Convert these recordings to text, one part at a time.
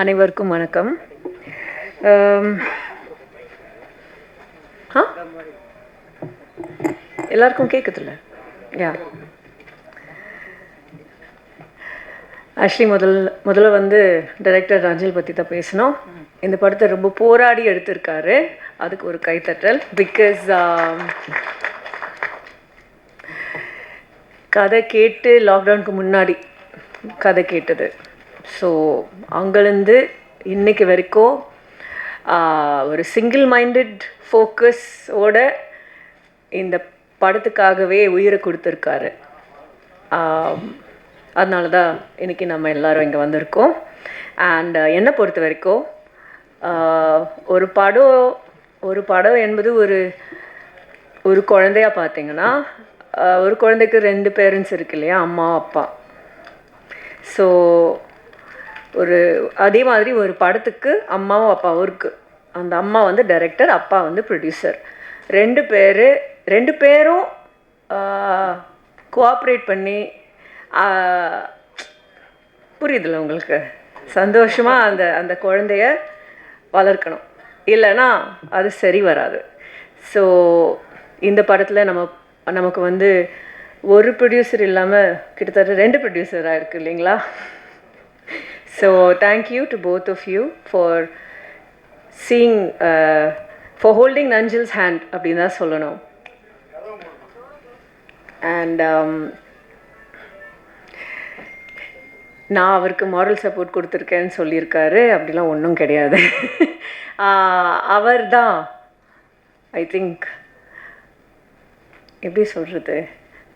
அனைவருக்கும் வணக்கம். ஆ? எல்லாருக்கும் கேட்குதுல்ல யா. ஆக்சுவலி முதல் முதல்ல வந்து டைரக்டர் ரஞ்சில் பற்றி தான் பேசினோம் இந்த படத்தை ரொம்ப போராடி எடுத்திருக்காரு. அதுக்கு ஒரு கைத்தட்டல். பிகாஸ் கதை கேட்டு லாக்டவுனுக்கு முன்னாடி கதை கேட்டது. ஸோ அங்கேருந்து இன்னைக்கு வரைக்கும் ஒரு சிங்கிள் மைண்டட் ஃபோக்கஸோட இந்த படத்துக்காகவே உயிரை கொடுத்துருக்காரு. அதனால தான் இன்றைக்கி நம்ம எல்லோரும் இங்கே வந்திருக்கோம். அண்ட் என்னை பொறுத்த வரைக்கும் ஒரு படம் ஒரு படம் என்பது ஒரு ஒரு குழந்தையா பார்த்தீங்கன்னா ஒரு குழந்தைக்கு ரெண்டு பேரண்ட்ஸ் இருக்கு இல்லையா? அம்மா அப்பா. ஸோ ஒரு அதே மாதிரி ஒரு படத்துக்கு அம்மாவும் அப்பாவும் இருக்குது அந்த அம்மா வந்து டைரக்டர் அப்பா வந்து ப்ரொடியூசர் ரெண்டு பேர் ரெண்டு பேரும் கோஆப்ரேட் பண்ணி புரியுதுல்ல உங்களுக்கு? சந்தோஷமாக அந்த அந்த குழந்தைய வளர்க்கணும். இல்லைன்னா அது சரி வராது. ஸோ இந்த படத்தில் நம்ம நமக்கு வந்து ஒரு ப்ரொடியூசர் இல்லாமல் கிட்டத்தட்ட ரெண்டு ப்ரொடியூசராக இருக்குது இல்லைங்களா? So to to both of you for seeing for holding நஞ்சில்ஸ் hand அப்படின்னு தான் சொல்லணும் அண்ட் um, நான் அவருக்கு மாரல் சப்போர்ட் கொடுத்துருக்கேன்னு சொல்லியிருக்காரு. அப்படிலாம் ஒன்றும் கிடையாது. அவர் தான் ஐ திங்க் எப்படி சொல்கிறது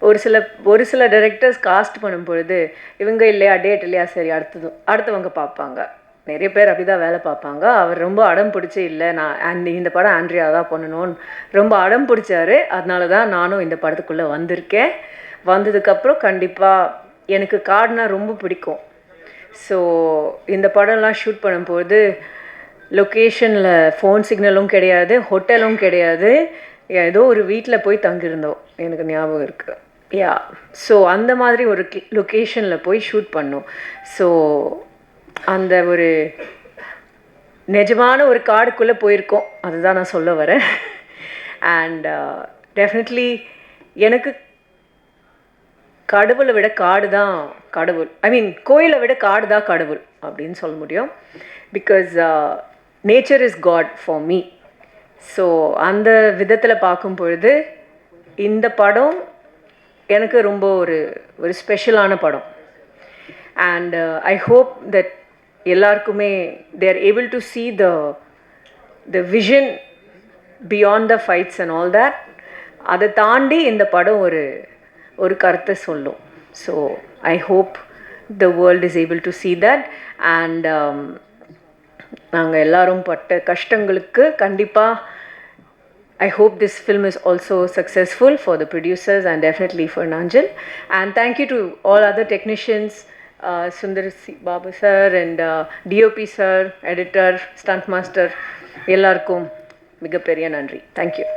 ஒரு சில ஒரு சில டைரக்டர்ஸ் காஸ்ட் பண்ணும் பொழுது இவங்க இல்லையா டேட் இல்லையா சரி அடுத்தது அடுத்தவங்க பார்ப்பாங்க. நிறைய பேர் அப்படி தான் வேலை பார்ப்பாங்க. அவர் ரொம்ப அடம் பிடிச்சி இல்லை நான் அண்ட் இந்த படம் ஆண்ட்ரியா தான் பண்ணணும்னு ரொம்ப அடம் பிடிச்சாரு. அதனால தான் நானும் இந்த படத்துக்குள்ளே வந்திருக்கேன். வந்ததுக்கப்புறம் கண்டிப்பாக எனக்கு காடுனா ரொம்ப பிடிக்கும். ஸோ இந்த படம்லாம் ஷூட் பண்ணும்போது லொக்கேஷனில் ஃபோன் சிக்னலும் கிடையாது ஹோட்டலும் கிடையாது. ஏதோ ஒரு வீட்டில் போய் தங்கியிருந்தோம். எனக்கு ஞாபகம் இருக்குது யா ஸோ அந்த மாதிரி ஒரு லொக்கேஷனில் போய் ஷூட் பண்ணோம். ஸோ அந்த ஒரு நிஜமான ஒரு காடுக்குள்ளே போயிருக்கோம். அதுதான் நான் சொல்ல வரேன். அண்ட் டெஃபினெட்லி uh, எனக்கு கடவுளை விட காடு தான் கடவுள். ஐ மீன் கோயிலை விட காடு தான் கடவுள் அப்படின்னு சொல்ல முடியும். Because nature is God for me so அந்த விதத்தில் பார்க்கும் பொழுது இந்த படம் எனக்கு ரொம்ப ஒரு ஒரு ஸ்பெஷலான படம். அண்ட் ஐ ஹோப் தட் எல்லாருக்குமே they are able to see the the vision beyond the fights and all that அதை தாண்டி இந்த படம் ஒரு ஒரு கருத்தை சொல்லும். So I hope the world is able to see that and நாங்கள் எல்லோரும் பட்ட கஷ்டங்களுக்கு கண்டிப்பாக I hope this film is also successful for the producers and definitely for Nanjal. And thank you to all other technicians, uh, Sundar C- Babu sir and uh, DOP sir, editor, stunt master, எல்லாருக்கும் மிகப்பெரிய நன்றி thank you